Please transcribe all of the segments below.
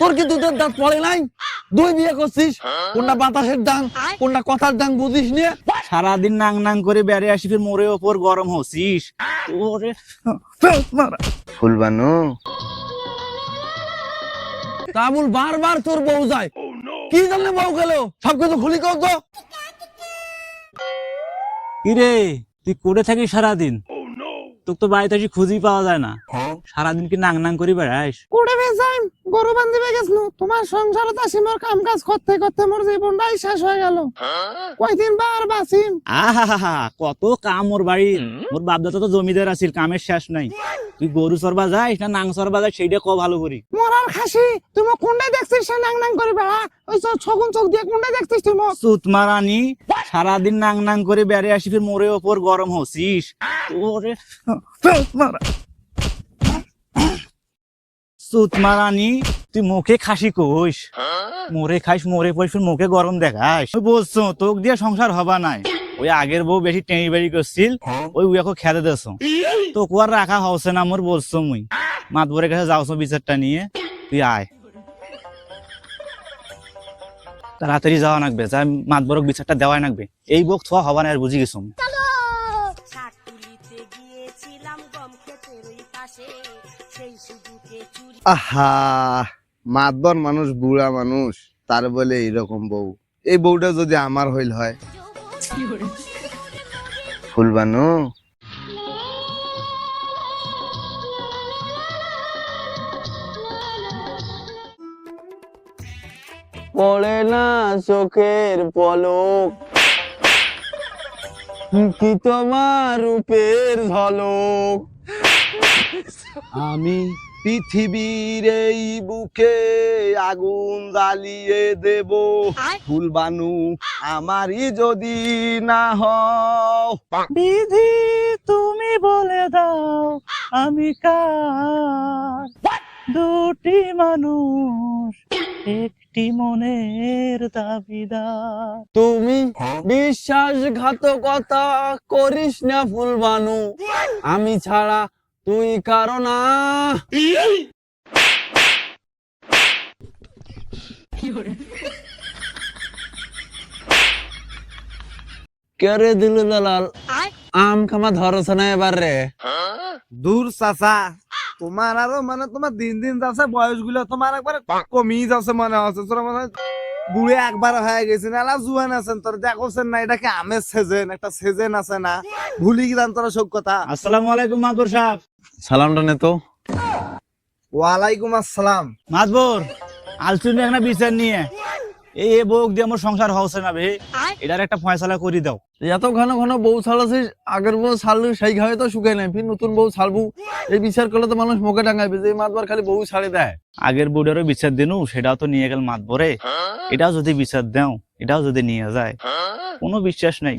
তোর কি দুধের দাঁত পড়ে নাই? দুই বিয়ে করছিস? কোনটা বাতাসের ডাং কোনটা কথার ডাং বুঝিস নিয়ে সারাদিন নাং নাং করে বেড়ে আসি ফির মোরে ওপর গরম ওরে ফুলবানু। তাবুল বারবার তোর বউ যায়। কি জানলে বউ গেল? সব কিছু খুলি কর তো। কিরে তুই করে থাকিস সারাদিন? তোকে তো বাড়িতে এসে খুঁজেই পাওয়া যায় না। সারাদিন কি নাং নাং করে বেড়াইস? কোড়ে গরু বান্ধিবে গেছলু তোমার সংসারত আসি মোর কাম কাজ করতে করতে মোর জীবনটাই শেষ হয়ে গেল। কয়দিন বার বাসিম? আহা কত কাম মোর বাড়ি মোর বাপদাতা তো জমিদার আছিল কামের শেষ নাই। তুই গরু চরবা যাইস না নাং চরবা যাই সেইটা ক ভালো করি? মরার খাসি তুমি কোনটাই দেখছিস সে নাং নাং করে বেড়া? ওই ছগুন চোখ দিয়ে কোনটাই দেখছিস তুমি? সুত মারানি সারাদিন নাং নাং করে বেড়ে আসি ফির মোরে ওপর গরম হসিস। ওরে সুত মারানি তুই মুখে খাসি কইস। মোরে খাইস মোরে পয়স মুখে গরম দেখাস বলছো তোক দিয়ে সংসার হবা নাই। ওই আগের বউ বেশি টেঁড়ি বেড়ি করছিল ওই উয়াকে খেতে দেছ তোকে আর রাখা হচ্ছে না মোর বলছো মুই। মাতবরের কাছে যাওছো বিচারটা নিয়ে তুই আয়। তাড়াতাড়ি যাওয়া লাগবে যা মাতবরক বিচারটা দেওয়াই লাগবে এই বক থোয়া হবা না আর বুঝি গেছো শাক তুলিতে গিয়েছিলাম গম ক্ষেতের ওই পাশে সেই সুযোগে চুরি আহা মাতবর মানুষ বুড়া মানুষ তার বলে এইরকম বউ। এই বউটা যদি আমার হইল হয়। ফুলবানু? পড়ে না চোখের পলক। কি তোমার রূপের ঝলক? আমি পৃথিবীর এই বুকে আগুন জ্বালিয়ে দেব। ফুলবানু আমারই যদি না হও। বিধি তুমি বলে দাও আমি কার? দুটি মানুষ একটি মনের দাবিদার। তুমি বিশ্বাসঘাতকতা করিস না ফুলবানু আমি ছাড়া তুই কারও না। কেরে দিল দালাল আম খামা ধরছে না এবার রে। দূর চাচা, তোমার আরও মানে তোমার দিন দিন যাচ্ছে বয়সগুলো তোমার একবার কমি যাচ্ছে মনে হচ্ছে মানে বুড়ে একবার হয়ে গেছে না জুয়ান আছেন তোর দেখোছেন না এটা কি আমের সেজেন? একটা সেজেন আছে না? ভুলি গেলাম তোরা সব কথা আসসালামু আলাইকুম মাতবর সাহেব। সালামটা নে তো ওয়ালাইকুম আসসালাম। মাদবর আলসুন একটা বিচার নিয়ে। এই এ বউক দিয়ে আমার সংসার হচ্ছে না বে। এটার একটা ফয়সালা করে দাও। এত ঘন ঘন বউ ছাড়াছিস আগের বউ ছাড়লু সেই ঘায়ে তো শুকাই নাই ফির নতুন বউ ছাড়বু। এই বিচার করলে তো মানুষ মুখে টাঙ্গাইবে যে মাতবার খালি বউ ছাড়ে দেয়। আগের বউটারও বিচার দিনু সেটাও তো নিয়ে গেল মাতবরে। এটাও যদি বিচার দেও এটাও যদি নিয়ে যায় কোনো বিশ্বাস নাই।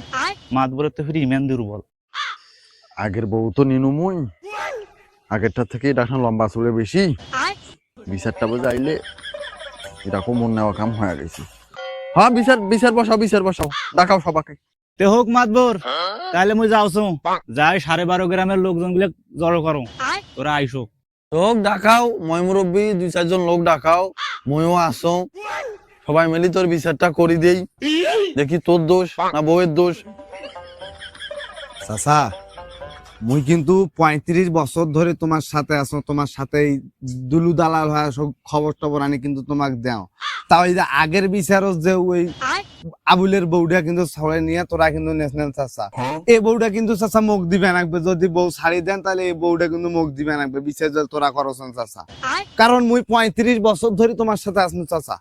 মাতবরের তো ফির ইমান দুর্বল। আগের বউ তো নিনু মুই। আগেরটা থেকে এটা লম্বা চুলে বেশি। বিচারটা বোঝাইলে এরকম মন নেওয়া কাম হয়ে গেছে। হ্যাঁ বিচার বিচার বসাও বিচার বসাও। দেখাও সবাকে তে হোক মাতবর। তাহলে মুই যাওছো যাই সাড়ে বারো গ্রামের লোকজনগুলো জড়ো করো। তোরা আইসো। লোক ডাকাও মই মুরব্বী দুই চারজন লোক ডাকাও ময়ও আসো। সবাই মিলি তোর বিচারটা করি দেই। দেখি তোর দোষ না বউয়ের দোষ। চাচা মুই কিন্তু পঁয়ত্রিশ বছর ধরে তোমার সাথে আছো তোমার সাথে দুলু দালাল হয় সব খবর টবর আনি কিন্তু তোমাকে দেও। তাও এই যে আগের বিচারত যে ওই আবুলের বউটা কিন্তু ছড়ে নিয়ে তোরা কিন্তু ন্যাশনাল চাচা। এই বউটা কিন্তু চাচা মুখ দিবে নাকবে যদি বউ ছাড়ি দেন তাহলে এই বউটা কিন্তু মুখ দিবে নাকবে বিচার যে তোরা করছেন চাচা। কারণ মুই পঁয়ত্রিশ বছর ধরে তোমার সাথে আসনু চাচা।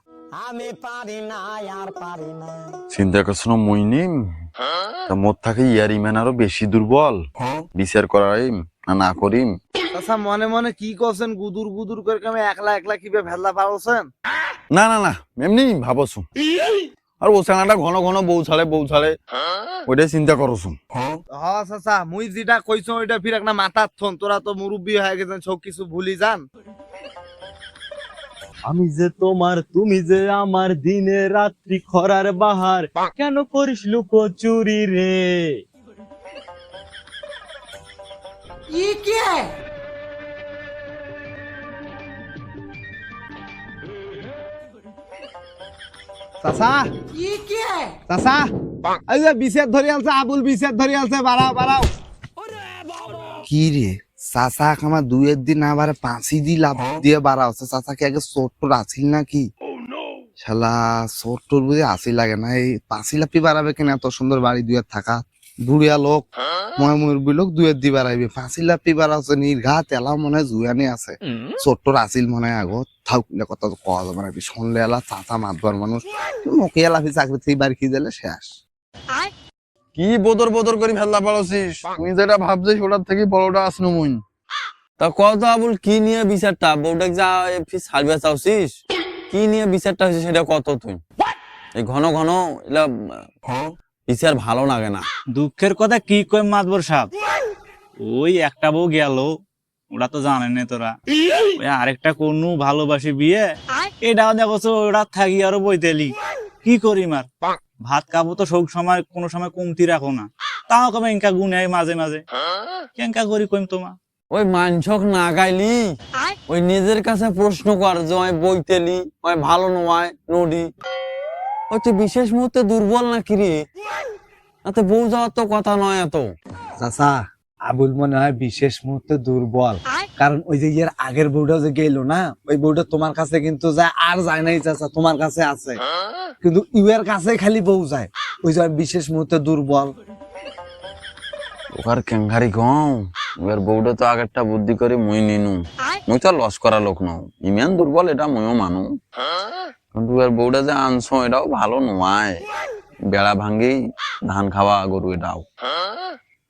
চিন্তা করছ না মুই নিম? তা মোর থাকে ইয়ার ইমান আরও বেশি দুর্বল। বিচার করাইম না না করিম? চাচা মনে মনে কি করছেন? গুদুর গুদুর করে আমি একলা একলা কীভাবে ভেলা পারছেন না না না এমনি ভাবছ। আর ও সেনাটা ঘন ঘন বউ ছাড়ে বউ ছাড়ে ওইটাই চিন্তা করছ। হ চাচা মুই যেটা কইছো ওইটা ফির একটা মাথার থন। তোরা তো মুরব্বী হয়ে গেছেন সব কিছু ভুলি যান। আমি যে তোমার তুমি যে আমার দিনে রাত্রি খরার বাহার কেন করিস লুকোচুরি রে? চাচা। চাচা। এই যে বিছের ধরে আলছে আবুল বিছের ধরে আলছে বাড়াও বাড়াও কি রে? চাচা আমার দুয়ের দিন আবার পাঁচি দি লাভ দিয়ে বাড়া হচ্ছে চাচা কি আগে চোট্টর আছিল নাকি? শালা চোট্টর বুঝে আসি লাগে না। এই পাঁচি লাপি বাড়াবে কেন এত সুন্দর বাড়ি দুয়ের থাকা। বুড়িয়া লোক ময় মুরবি লোক দুয়ের দি বাড়াইবে পাঁচি লাপি বাড়া হচ্ছে নির্ঘাত এলা মনে জুয়ানি আছে। চোট্টর আসিল মনে হয় আগত। থাক না কথা কওয়া যাবে না শুনলে এলা চাচা মাতবার মানুষ মুখে এলাফি চাকরি থেকে বাড়ি খেয়ে দিলে শেষ কি বদর বদর করে ফেললা পারছিস? তুই যেটা ভাবছিস ওটার থেকে বড়টা আসনো মুই তা কত আবুল কি নিয়ে বিচারটা? বউটাকে যা ফিস সার্ভে চাওছিস? কি নিয়ে বিচারটা হয়েছে সেটা কত তুই। এই ঘন ঘন এলা বিচার ভালো লাগে না। দুঃখের কথা কি কই মাতবর সাহেব? ওই একটা বউ গেল ওরা তো জানে না তোরা। ওই আরেকটা কোন ভালোবাসি বিয়ে এটাও দেখছ ওরা থাকি আরও বইতেলি কি করি মার? ভাত খাব তো সব সময় কোনো সময় কমতি রাখো না। তাও কবে ইনকা গুনে মাঝে মাঝে। কেঙ্কা করি কইম তোমা ওই মানসক না গাইলি ওই নিজের কাছে প্রশ্ন কর যে ওই বইতেলি ওই ভালো নয় নডি। ওই তুই বিশেষ মুহূর্তে দুর্বল নাকি রে? তাতে বউ যাওয়ার তো কথা নয় এত। চাচা আবুল মনে হয় বিশেষ মুহূর্তে দুর্বল। কারণ ওই যে ইয়ের আগের বউটা যে গেল না ওই বউটা তোমার কাছে কিন্তু যায় আর যায় নাই চাচা তোমার কাছে আছে। কিন্তু ইউয়ের কাছে খালি বউ যায়। ওই যে বিশেষ মুহূর্তে দুর্বল। ওকার কেঙ্গারি গম এবার বউটা তো আগেরটা বুদ্ধি করে মুই নিনু। মুই তো লস করা লোক নও। ইমান দুর্বল এটা মুইও মানু। কিন্তু এবার বউটা যে আনছো এটাও ভালো নয় বেড়া ভাঙ্গি ধান খাওয়া গরু এটাও।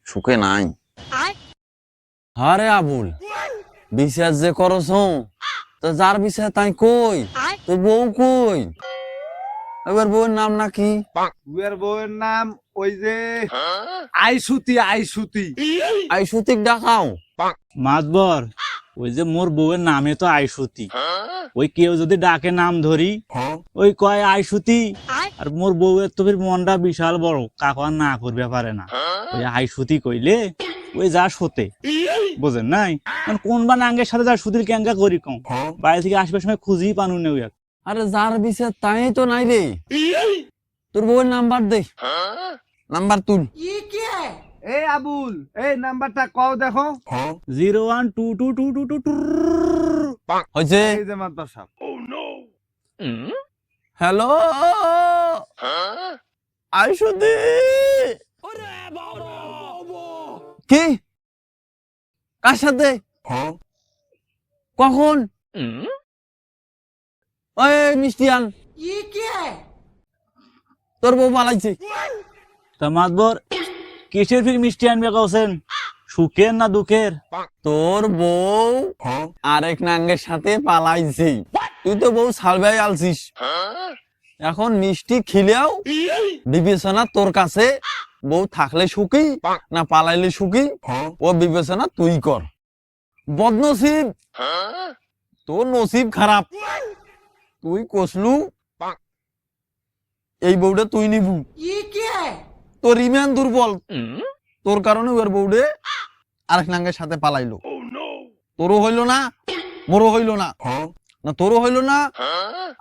সুখে নাই। আরে আবুল বিশ্বাস যে করছ। তো যার বিশ্বাস তাই কই? তোর বউ কই? এবার বউয়ের নাম নাকি? ইউয়ের বউয়ের নাম ওই যে আইসুতি আইসুতি। আই সুতিক ডাকাও মাতবর ওই যে মোর বউয়ের নামে তো আইসুতি। ওই কেউ যদি ডাকে নাম ধরি ওই কয় আইসুতি। আর মোর বউয়ের তো মনটা বিশাল বড় কাকা না করবে পারে না। ওই আইসুতি কইলে ওই যা সতে বুঝেন নাই? এখন কোন বা নাঙ্গের সাথে যা সুতির ক্যাঙ্কা করি কম। বাইরে থেকে আসবার সময় খুঁজি পানু নেই আরে যার বিচার তাই তো নাই রে। তোর বউয়ের নাম্বার দে। নাম্বার তুল। এই আবুল এই নাম্বারটা কও দেখো। Zero one two two two two two two হয়েছে? এই যে মাদ্রাস। সাহেব হ্যালো আইসুদি কি? কার সাথে? কখন? ওই মিষ্টিয়ান তোর বউ পালাইছে। তা মাতবর কিসের ফির মিষ্টি আনবে কৌছেন সুখের না দুঃখের? তোর বউ আরেক নাঙ্গের সাথে পালাইছে। তুই তো বউ সালভাই আলছিস। এখন মিষ্টি খিলেও বিবেচনা তোর কাছে। বউ থাকলে সুখী না পালাইলে সুখী? ও বিবেচনা তুই কর। বদনসিব। তোর নসিব খারাপ। তুই কসলু। এই বউটা তুই নিবু। তোর ইমান দুর্বল। তোর কারণে ওর বউডে আরেক নাঙ্গের সাথে পালাইলো। তোরও হইল না মোরও হইল না। না তোরও হইল না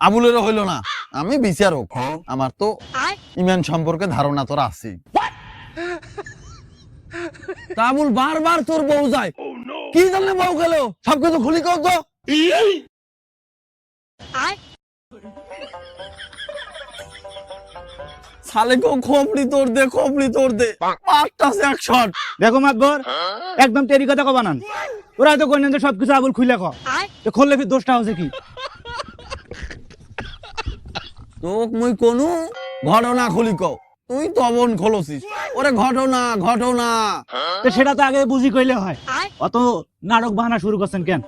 আবুলেরও হইল না। আমি বিচারক। আমার তো ইমান সম্পর্কে ধারণা তোর আছে তা আবুল বারবার তোর বউ যায়। কি জানলে বউ গেল? সবকিছু খুলি কও তো। সালে কো খোপড়ি তোর দে খোপড়ি তোর দে। পাঁচটা এক শট দেখো মাতবর একদম তেরি কথা কো বানান ওরা তো কইনেন যে সবকিছু আবুল খুলে ক তো খুললে ফির দোষটা হচ্ছে কি? তোক মুই কোনো ঘটনা খুলি কও। তুই তবন খোলছিস। ওরে ঘটনা ঘটনা। তো সেটা তো আগে বুঝি কইলে হয়। অত নাটক বাহানা শুরু করছেন কেন?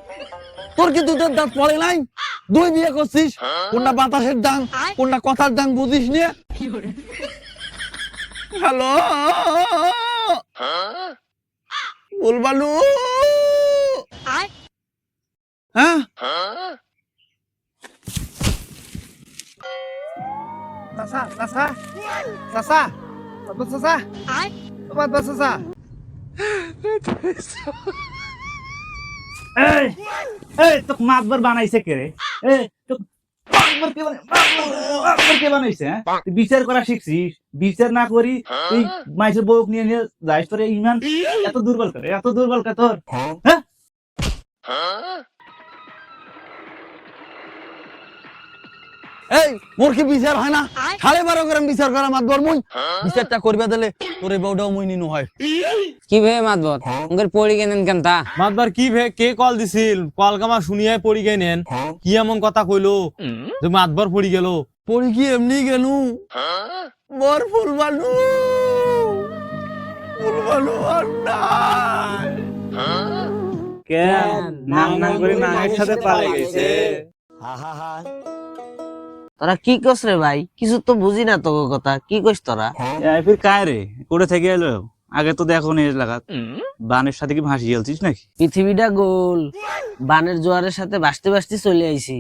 তোর কি দুধের দাঁত পড়ে নাই? দুই বিয়ে করছিস? কোনটা বাতাসের ডাং কোনটা কথার ডাং বুঝিস নিয়ে হ্যালো? বলবালু হ্যাঁ? চাচা চাচা। চাচা। মাদ্রাস চাচা মাদ্রাস চাচা এই এই তো মাতবর বানাইছে কে রে এই তো? বিচার করা শিখছিস বিচার না করি তুই মাইসের বউক নিয়ে নিয়ে যাইস তোর এই ইমান এত দুর্বল করে এত দুর্বল কে তোর হ্যাঁ এই মোর কি বিচার হয় না? সাড়ে বারো গ্রাম বিচার করা মাতবর মুই। বিচারটা করবে দিলে তোর বউটাও মুই নিনু হয়। কি ভেবে মাতবর উনকের পড়ি গেলেন কেন তা? মাতবার কি ভে কে কল দিছিল? কল কামা শুনিয়াই পড়ি গে নেন কি এমন কথা কইলো? যে মাতবার পড়ি গেল। পড়ি কি এমনি গেনু? বর ফুল বানু। ফুল বানু আর নাই। কেন? নাং নাং করে নাঙের সাথে পালে গেছে। তোরা কি কস রে ভাই? কিছু তো বুঝি না তোর কথা। কি কস তোরা? ফির কায় রে? কোথা থেকে এলো? আগে তো দেখো নি লাগাত বানের সাথে কি ভাসি গেলছিস নাকি? পৃথিবীটা গোল। বানের জোয়ারের সাথে বাসতে বাসতে চলে আইছি।